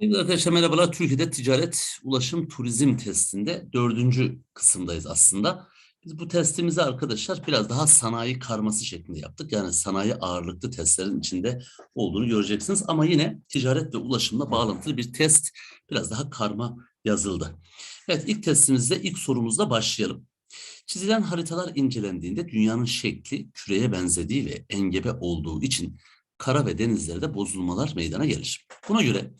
Evet arkadaşlar merhabalar. Türkiye'de ticaret, ulaşım, turizm testinde dördüncü kısımdayız aslında. Biz bu testimizi arkadaşlar biraz daha sanayi karması şeklinde yaptık. Yani sanayi ağırlıklı testlerin içinde olduğunu göreceksiniz. Ama yine ticaret ve ulaşımla bağlantılı bir test biraz daha karma yazıldı. Evet ilk testimizde ilk sorumuzla başlayalım. Çizilen haritalar incelendiğinde dünyanın şekli küreye benzediği ve engebe olduğu için kara ve denizlerde bozulmalar meydana gelir. Buna göre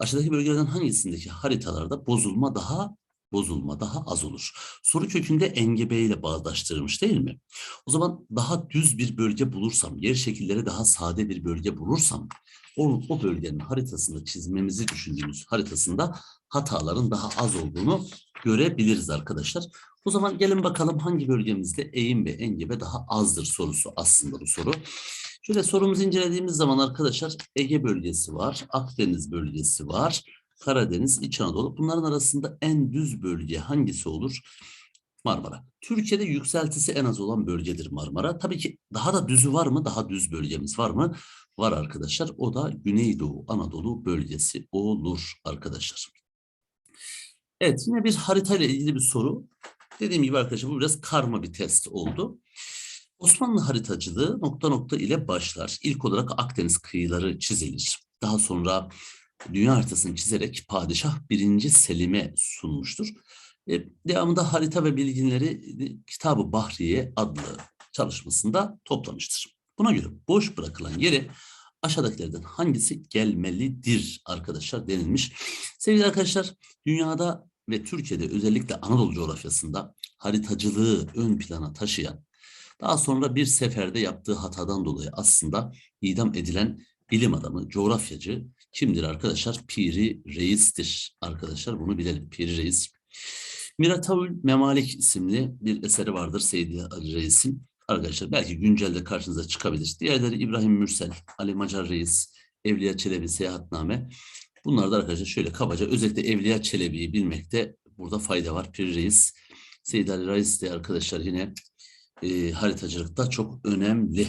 Aşağıdaki bölgelerden hangisindeki haritalarda bozulma daha bozulma daha az olur? Soru kökünde engebe ile bağdaştırılmış değil mi? O zaman daha düz bir bölge bulursam, yer şekilleri daha sade bir bölge bulursam o, o bölgenin haritasında çizmemizi düşündüğümüz haritasında hataların daha az olduğunu görebiliriz arkadaşlar. O zaman gelin bakalım hangi bölgemizde eğim ve engebe daha azdır sorusu aslında bu soru. Şöyle sorumuzu incelediğimiz zaman arkadaşlar Ege bölgesi var, Akdeniz bölgesi var, Karadeniz, İç Anadolu. Bunların arasında en düz bölge hangisi olur? Marmara. Türkiye'de yükseltisi en az olan bölgedir Marmara. Tabii ki daha da düzü var mı? Daha düz bölgemiz var mı? Var arkadaşlar. O da Güneydoğu Anadolu bölgesi olur arkadaşlar. Evet yine bir harita ile ilgili bir soru. Dediğim gibi arkadaşlar bu biraz karma bir test oldu. Osmanlı haritacılığı nokta nokta ile başlar. İlk olarak Akdeniz kıyıları çizilir. Daha sonra dünya haritasını çizerek padişah 1. Selim'e sunmuştur. E, devamında harita ve bilginleri Kitabı Bahriye adlı çalışmasında toplamıştır. Buna göre boş bırakılan yere aşağıdakilerden hangisi gelmelidir arkadaşlar denilmiş. Sevgili arkadaşlar dünyada ve Türkiye'de özellikle Anadolu coğrafyasında haritacılığı ön plana taşıyan daha sonra bir seferde yaptığı hatadan dolayı aslında idam edilen bilim adamı, coğrafyacı kimdir arkadaşlar? Piri Reis'tir. Arkadaşlar bunu bilelim. Piri Reis. Miratavül Memalik isimli bir eseri vardır Seydi Ali Reis'in. Arkadaşlar belki güncelde karşınıza çıkabilir. Diğerleri İbrahim Mürsel, Ali Macar Reis, Evliya Çelebi Seyahatname. Bunlar da arkadaşlar şöyle kabaca özellikle Evliya Çelebi'yi bilmekte burada fayda var. Piri Reis, Seydi Ali Reis de arkadaşlar yine e, haritacılıkta çok önemli.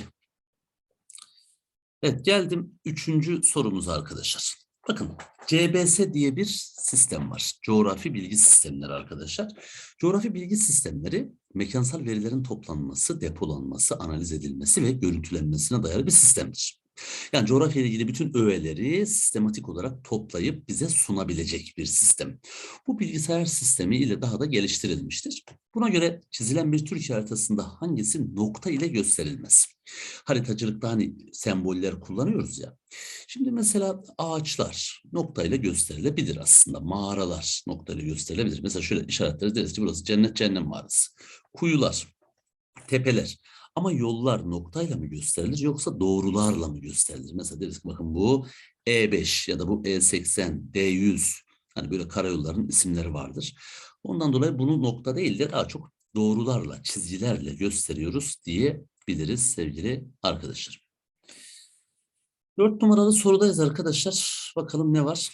Evet geldim üçüncü sorumuza arkadaşlar. Bakın CBS diye bir sistem var. Coğrafi bilgi sistemleri arkadaşlar. Coğrafi bilgi sistemleri mekansal verilerin toplanması, depolanması, analiz edilmesi ve görüntülenmesine dayalı bir sistemdir. Yani coğrafya ilgili bütün öğeleri sistematik olarak toplayıp bize sunabilecek bir sistem. Bu bilgisayar sistemi ile daha da geliştirilmiştir. Buna göre çizilen bir Türkiye haritasında hangisi nokta ile gösterilmez? Haritacılıkta hani semboller kullanıyoruz ya. Şimdi mesela ağaçlar nokta ile gösterilebilir aslında. Mağaralar nokta ile gösterilebilir. Mesela şöyle işaretleriz deriz ki burası cennet cehennem mağarası. Kuyular, tepeler. Ama yollar noktayla mı gösterilir yoksa doğrularla mı gösterilir? Mesela deriz ki bakın bu E5 ya da bu E80, D100 hani böyle karayolların isimleri vardır. Ondan dolayı bunu nokta değil de daha çok doğrularla, çizgilerle gösteriyoruz diyebiliriz sevgili arkadaşlar. Dört numaralı sorudayız arkadaşlar. Bakalım ne var?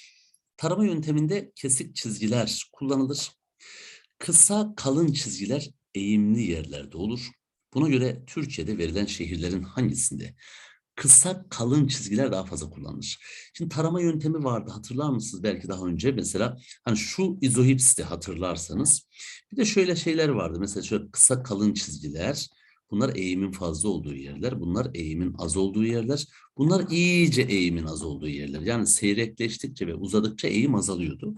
Tarama yönteminde kesik çizgiler kullanılır. Kısa kalın çizgiler eğimli yerlerde olur. Buna göre Türkiye'de verilen şehirlerin hangisinde kısa kalın çizgiler daha fazla kullanılır? Şimdi tarama yöntemi vardı hatırlar mısınız? Belki daha önce. Mesela hani şu izohipsti hatırlarsanız. Bir de şöyle şeyler vardı. Mesela şöyle kısa kalın çizgiler bunlar eğimin fazla olduğu yerler bunlar eğimin az olduğu yerler bunlar iyice eğimin az olduğu yerler yani seyrekleştikçe ve uzadıkça eğim azalıyordu.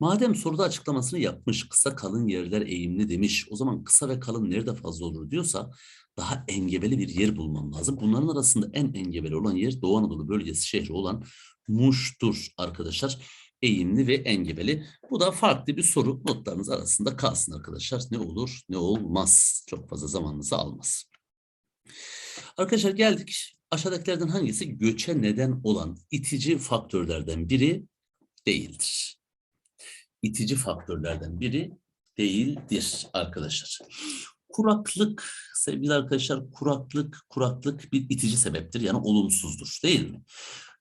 Madem soruda açıklamasını yapmış, kısa kalın yerler eğimli demiş, o zaman kısa ve kalın nerede fazla olur diyorsa daha engebeli bir yer bulmam lazım. Bunların arasında en engebeli olan yer Doğu Anadolu bölgesi şehri olan Muş'tur arkadaşlar. Eğimli ve engebeli. Bu da farklı bir soru. Notlarınız arasında kalsın arkadaşlar. Ne olur ne olmaz. Çok fazla zamanınızı almaz. Arkadaşlar geldik. Aşağıdakilerden hangisi göçe neden olan itici faktörlerden biri değildir? itici faktörlerden biri değildir arkadaşlar. Kuraklık sevgili arkadaşlar kuraklık kuraklık bir itici sebeptir yani olumsuzdur değil mi?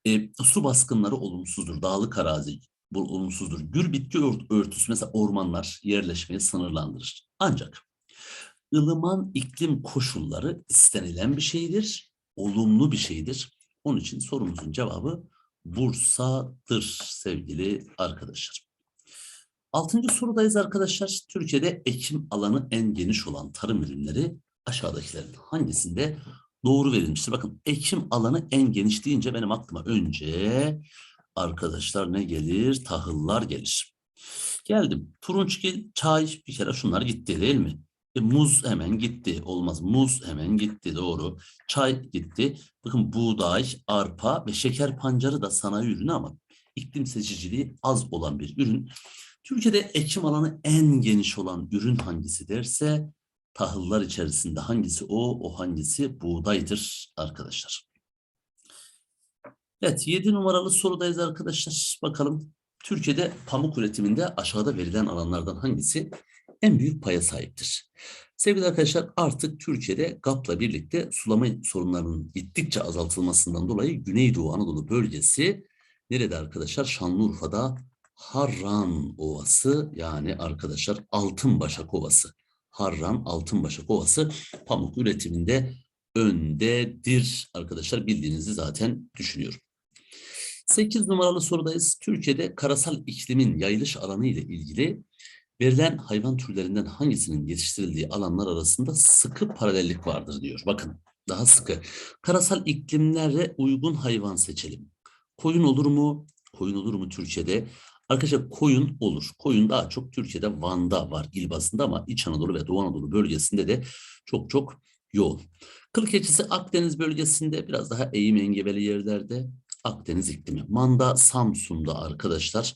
E, su baskınları olumsuzdur. Dağlık arazi bu olumsuzdur. Gür bitki örtüsü mesela ormanlar yerleşmeyi sınırlandırır. Ancak ılıman iklim koşulları istenilen bir şeydir. Olumlu bir şeydir. Onun için sorumuzun cevabı Bursa'dır sevgili arkadaşlar. Altıncı sorudayız arkadaşlar. Türkiye'de ekim alanı en geniş olan tarım ürünleri aşağıdakilerin hangisinde doğru verilmiştir? Bakın ekim alanı en geniş deyince benim aklıma önce arkadaşlar ne gelir? Tahıllar gelir. Geldim. Turunçgil, çay bir kere şunlar gitti değil mi? E, muz hemen gitti. Olmaz. Muz hemen gitti. Doğru. Çay gitti. Bakın buğday, arpa ve şeker pancarı da sanayi ürünü ama iklim seçiciliği az olan bir ürün. Türkiye'de ekim alanı en geniş olan ürün hangisi derse tahıllar içerisinde hangisi o, o hangisi buğdaydır arkadaşlar. Evet 7 numaralı sorudayız arkadaşlar. Bakalım Türkiye'de pamuk üretiminde aşağıda verilen alanlardan hangisi en büyük paya sahiptir? Sevgili arkadaşlar artık Türkiye'de GAP'la birlikte sulama sorunlarının gittikçe azaltılmasından dolayı Güneydoğu Anadolu bölgesi nerede arkadaşlar? Şanlıurfa'da Harran Ovası yani arkadaşlar Altınbaşak Ovası. Harran Altınbaşak Ovası pamuk üretiminde öndedir arkadaşlar bildiğinizi zaten düşünüyorum. 8 numaralı sorudayız. Türkiye'de karasal iklimin yayılış alanı ile ilgili verilen hayvan türlerinden hangisinin yetiştirildiği alanlar arasında sıkı paralellik vardır diyor. Bakın daha sıkı. Karasal iklimlere uygun hayvan seçelim. Koyun olur mu? Koyun olur mu Türkiye'de? Arkadaşlar koyun olur. Koyun daha çok Türkiye'de Van'da var il bazında ama İç Anadolu ve Doğu Anadolu bölgesinde de çok çok yoğun. Kıl keçisi Akdeniz bölgesinde biraz daha eğim engebeli yerlerde Akdeniz iklimi. Manda Samsun'da arkadaşlar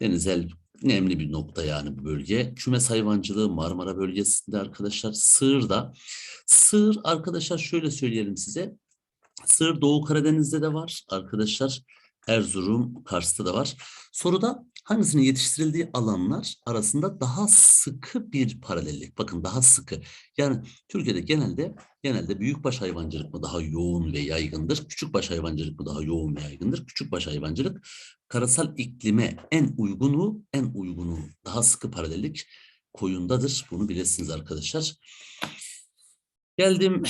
denizel önemli bir nokta yani bu bölge. Kümes hayvancılığı Marmara bölgesinde arkadaşlar. Sığır'da. Sığır arkadaşlar şöyle söyleyelim size. Sığır Doğu Karadeniz'de de var arkadaşlar. Erzurum, Kars'ta da var. Soruda hangisinin yetiştirildiği alanlar arasında daha sıkı bir paralellik. Bakın daha sıkı. Yani Türkiye'de genelde genelde büyükbaş hayvancılık mı daha yoğun ve yaygındır? Küçükbaş hayvancılık mı daha yoğun ve yaygındır? Küçükbaş hayvancılık karasal iklime en uygunu, en uygunu daha sıkı paralellik koyundadır. Bunu bilesiniz arkadaşlar. Geldim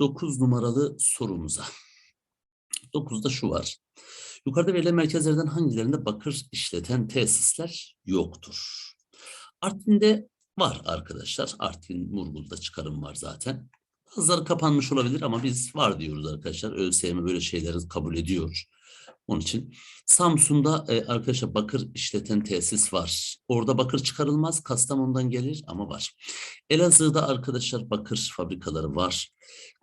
9 numaralı sorumuza. 9'da şu var. Yukarıda verilen merkezlerden hangilerinde bakır işleten tesisler yoktur? Artvin'de var arkadaşlar. Artvin, Murgul'da çıkarım var zaten. Bazıları kapanmış olabilir ama biz var diyoruz arkadaşlar. ÖSYM böyle şeyleri kabul ediyor. Onun için Samsun'da e, arkadaşlar bakır işleten tesis var. Orada bakır çıkarılmaz. Kastamonu'dan gelir ama var. Elazığ'da arkadaşlar bakır fabrikaları var.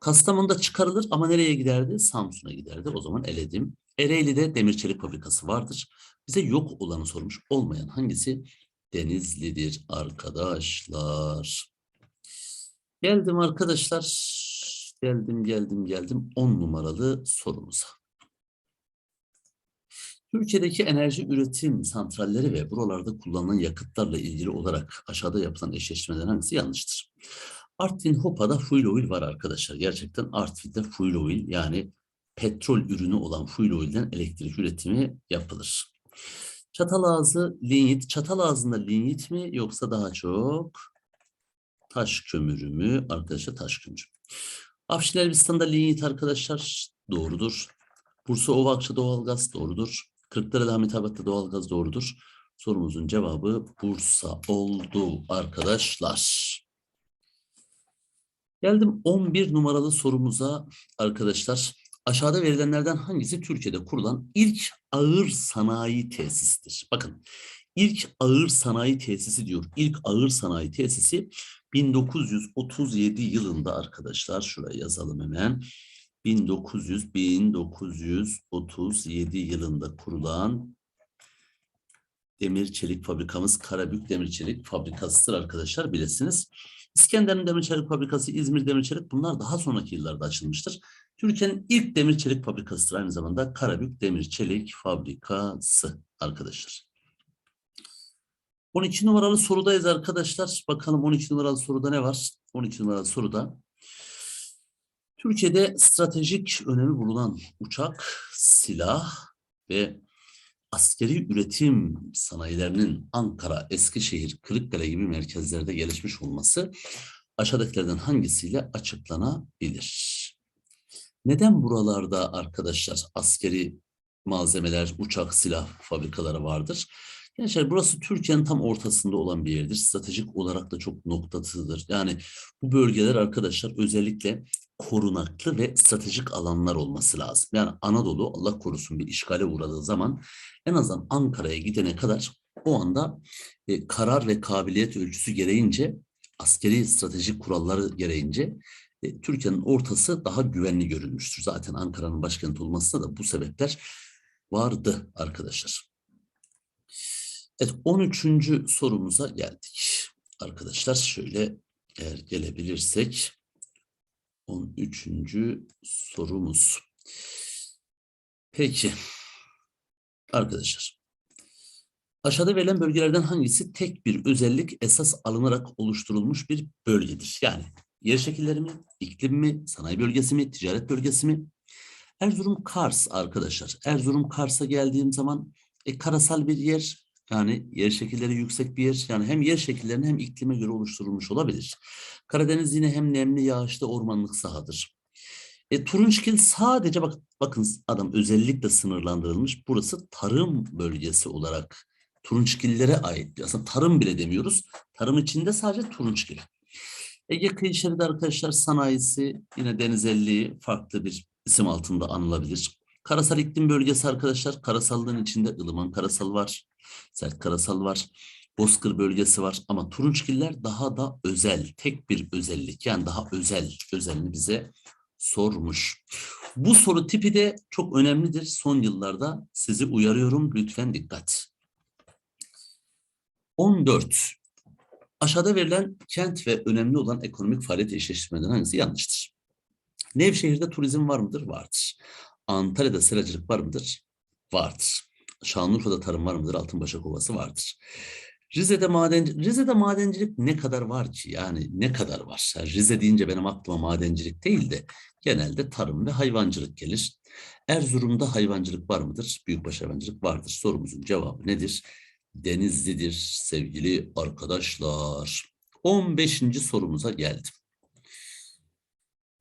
Kastamonu'da çıkarılır ama nereye giderdi? Samsun'a giderdi. O zaman eledim. Ereğli'de demir çelik fabrikası vardır. Bize yok olanı sormuş. Olmayan hangisi? Denizli'dir arkadaşlar. Geldim arkadaşlar. Geldim geldim geldim 10 numaralı sorumuza. Türkiye'deki enerji üretim santralleri ve buralarda kullanılan yakıtlarla ilgili olarak aşağıda yapılan eşleştirmeden hangisi yanlıştır? Artvin Hopa'da fuel oil var arkadaşlar. Gerçekten Artvin'de fuel oil yani petrol ürünü olan fuel oil'den elektrik üretimi yapılır. Çatalazı linyit. Çatalazı'nda linyit mi yoksa daha çok taş kömürü mü? Arkadaşlar taş kömürü. Afşin Elbistan'da linyit arkadaşlar doğrudur. Bursa Ovakça doğalgaz doğrudur. Kırklareli Hamitabat'ta doğalgaz doğrudur. Sorumuzun cevabı Bursa oldu arkadaşlar. Geldim 11 numaralı sorumuza arkadaşlar. Aşağıda verilenlerden hangisi Türkiye'de kurulan ilk ağır sanayi tesisidir? Bakın ilk ağır sanayi tesisi diyor. İlk ağır sanayi tesisi 1937 yılında arkadaşlar şuraya yazalım hemen. 1900 1937 yılında kurulan demir çelik fabrikamız Karabük Demir Çelik Fabrikası'dır arkadaşlar bilesiniz. İskenderun Demir Çelik Fabrikası, İzmir Demir Çelik bunlar daha sonraki yıllarda açılmıştır. Türkiye'nin ilk demir çelik fabrikasıdır aynı zamanda Karabük Demir Çelik Fabrikası arkadaşlar. 12 numaralı sorudayız arkadaşlar. Bakalım 12 numaralı soruda ne var? 12 numaralı soruda Türkiye'de stratejik önemi bulunan uçak, silah ve askeri üretim sanayilerinin Ankara, Eskişehir, Kırıkkale gibi merkezlerde gelişmiş olması aşağıdakilerden hangisiyle açıklanabilir? Neden buralarda arkadaşlar askeri malzemeler, uçak, silah fabrikaları vardır. Gençler burası Türkiye'nin tam ortasında olan bir yerdir. Stratejik olarak da çok noktasıdır. Yani bu bölgeler arkadaşlar özellikle korunaklı ve stratejik alanlar olması lazım. Yani Anadolu Allah korusun bir işgale uğradığı zaman en azından Ankara'ya gidene kadar o anda e, karar ve kabiliyet ölçüsü gereğince askeri stratejik kuralları gereğince e, Türkiye'nin ortası daha güvenli görülmüştür. Zaten Ankara'nın başkenti olmasına da bu sebepler vardı arkadaşlar. Evet 13. sorumuza geldik. Arkadaşlar şöyle eğer gelebilirsek 13. sorumuz. Peki arkadaşlar Aşağıda verilen bölgelerden hangisi tek bir özellik esas alınarak oluşturulmuş bir bölgedir? Yani yer şekilleri mi, iklim mi, sanayi bölgesi mi, ticaret bölgesi mi? Erzurum Kars arkadaşlar. Erzurum Kars'a geldiğim zaman e, karasal bir yer. Yani yer şekilleri yüksek bir yer. Yani hem yer şekillerine hem iklime göre oluşturulmuş olabilir. Karadeniz yine hem nemli yağışlı ormanlık sahadır. E, Turunçgil sadece bak, bakın adam özellikle sınırlandırılmış. Burası tarım bölgesi olarak turunçgillere ait. Aslında tarım bile demiyoruz. Tarım içinde sadece turunçgil. Ege kıyı arkadaşlar sanayisi yine denizelliği farklı bir isim altında anılabilir. Karasal iklim bölgesi arkadaşlar karasallığın içinde ılıman karasal var, sert karasal var, bozkır bölgesi var ama turunçgiller daha da özel, tek bir özellik yani daha özel özelini bize sormuş. Bu soru tipi de çok önemlidir. Son yıllarda sizi uyarıyorum lütfen dikkat. 14. Aşağıda verilen kent ve önemli olan ekonomik faaliyet eşleştirmeden hangisi yanlıştır? Nevşehir'de turizm var mıdır? Vardır. Antalya'da seracılık var mıdır? Vardır. Şanlıurfa'da tarım var mıdır? Altınbaşak Ovası vardır. Rize'de maden Rize'de madencilik ne kadar var ki? Yani ne kadar var? Yani Rize deyince benim aklıma madencilik değil de genelde tarım ve hayvancılık gelir. Erzurum'da hayvancılık var mıdır? Büyükbaş hayvancılık vardır. Sorumuzun cevabı nedir? Denizli'dir sevgili arkadaşlar. 15. sorumuza geldim.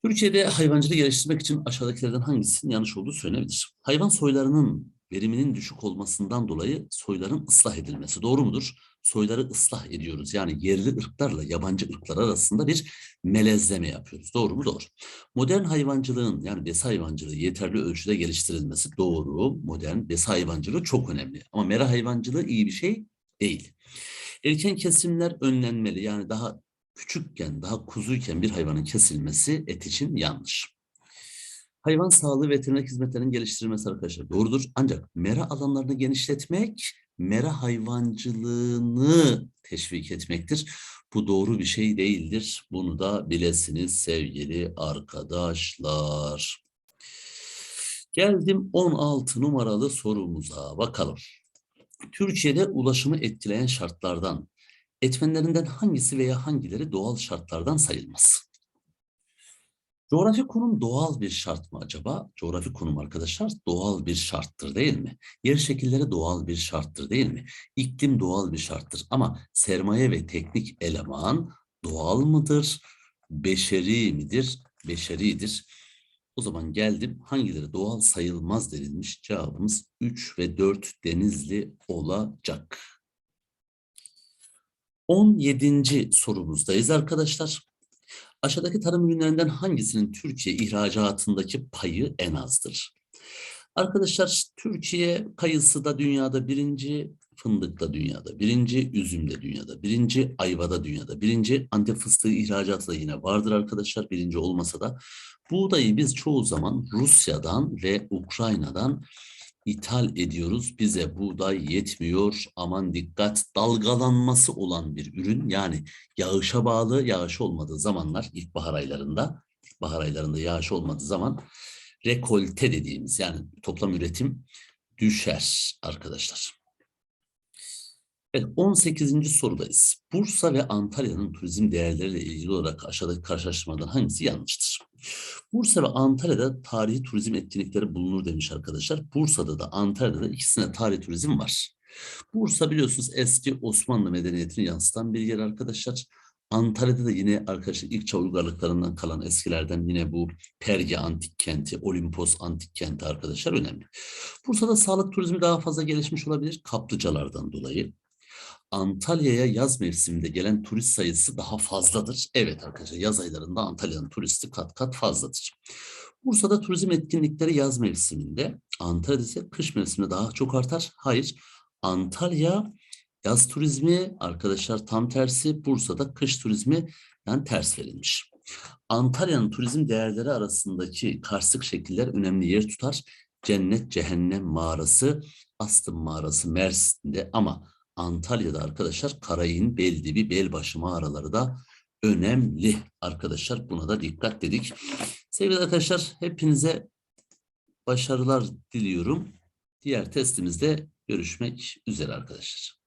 Türkiye'de hayvancılığı geliştirmek için aşağıdakilerden hangisinin yanlış olduğu söylenebilir? Hayvan soylarının veriminin düşük olmasından dolayı soyların ıslah edilmesi doğru mudur? Soyları ıslah ediyoruz. Yani yerli ırklarla yabancı ırklar arasında bir melezleme yapıyoruz. Doğru mu? Doğru. Modern hayvancılığın yani besi hayvancılığı yeterli ölçüde geliştirilmesi doğru. Modern besi hayvancılığı çok önemli. Ama mera hayvancılığı iyi bir şey değil. Erken kesimler önlenmeli. Yani daha küçükken, daha kuzuyken bir hayvanın kesilmesi et için yanlış. Hayvan sağlığı veteriner hizmetlerinin geliştirilmesi arkadaşlar doğrudur. Ancak mera alanlarını genişletmek, mera hayvancılığını teşvik etmektir. Bu doğru bir şey değildir. Bunu da bilesiniz sevgili arkadaşlar. Geldim 16 numaralı sorumuza bakalım. Türkiye'de ulaşımı etkileyen şartlardan, etmenlerinden hangisi veya hangileri doğal şartlardan sayılmaz? Coğrafi konum doğal bir şart mı acaba? Coğrafi konum arkadaşlar doğal bir şarttır değil mi? Yer şekilleri doğal bir şarttır değil mi? İklim doğal bir şarttır ama sermaye ve teknik eleman doğal mıdır? Beşeri midir? Beşeridir. O zaman geldim hangileri doğal sayılmaz denilmiş cevabımız 3 ve 4 denizli olacak. 17. sorumuzdayız arkadaşlar. Aşağıdaki tarım ürünlerinden hangisinin Türkiye ihracatındaki payı en azdır? Arkadaşlar Türkiye kayısı da dünyada birinci, fındık da dünyada birinci, üzüm de dünyada birinci, ayva da dünyada birinci. Antep fıstığı ihracatı da yine vardır arkadaşlar birinci olmasa da. Buğdayı biz çoğu zaman Rusya'dan ve Ukrayna'dan ithal ediyoruz. Bize buğday yetmiyor. Aman dikkat dalgalanması olan bir ürün. Yani yağışa bağlı yağış olmadığı zamanlar ilkbahar aylarında bahar aylarında yağış olmadığı zaman rekolte dediğimiz yani toplam üretim düşer arkadaşlar. Evet 18. sorudayız. Bursa ve Antalya'nın turizm değerleriyle ilgili olarak aşağıdaki karşılaştırmadan hangisi yanlıştır? Bursa ve Antalya'da tarihi turizm etkinlikleri bulunur demiş arkadaşlar. Bursa'da da Antalya'da da ikisinde tarihi turizm var. Bursa biliyorsunuz eski Osmanlı medeniyetini yansıtan bir yer arkadaşlar. Antalya'da da yine arkadaşlar ilk çağ uygarlıklarından kalan eskilerden yine bu Perge antik kenti, Olimpos antik kenti arkadaşlar önemli. Bursa'da sağlık turizmi daha fazla gelişmiş olabilir kaplıcalardan dolayı. Antalya'ya yaz mevsiminde gelen turist sayısı daha fazladır. Evet arkadaşlar yaz aylarında Antalya'nın turisti kat kat fazladır. Bursa'da turizm etkinlikleri yaz mevsiminde, Antalya'da ise kış mevsiminde daha çok artar. Hayır, Antalya yaz turizmi arkadaşlar tam tersi, Bursa'da kış turizmi yani ters verilmiş. Antalya'nın turizm değerleri arasındaki karstik şekiller önemli yer tutar. Cennet Cehennem mağarası, Astım mağarası Mersin'de ama Antalya'da arkadaşlar Karayın, Beldibi, Belbaşı mağaraları da önemli arkadaşlar. Buna da dikkat dedik. Sevgili arkadaşlar hepinize başarılar diliyorum. Diğer testimizde görüşmek üzere arkadaşlar.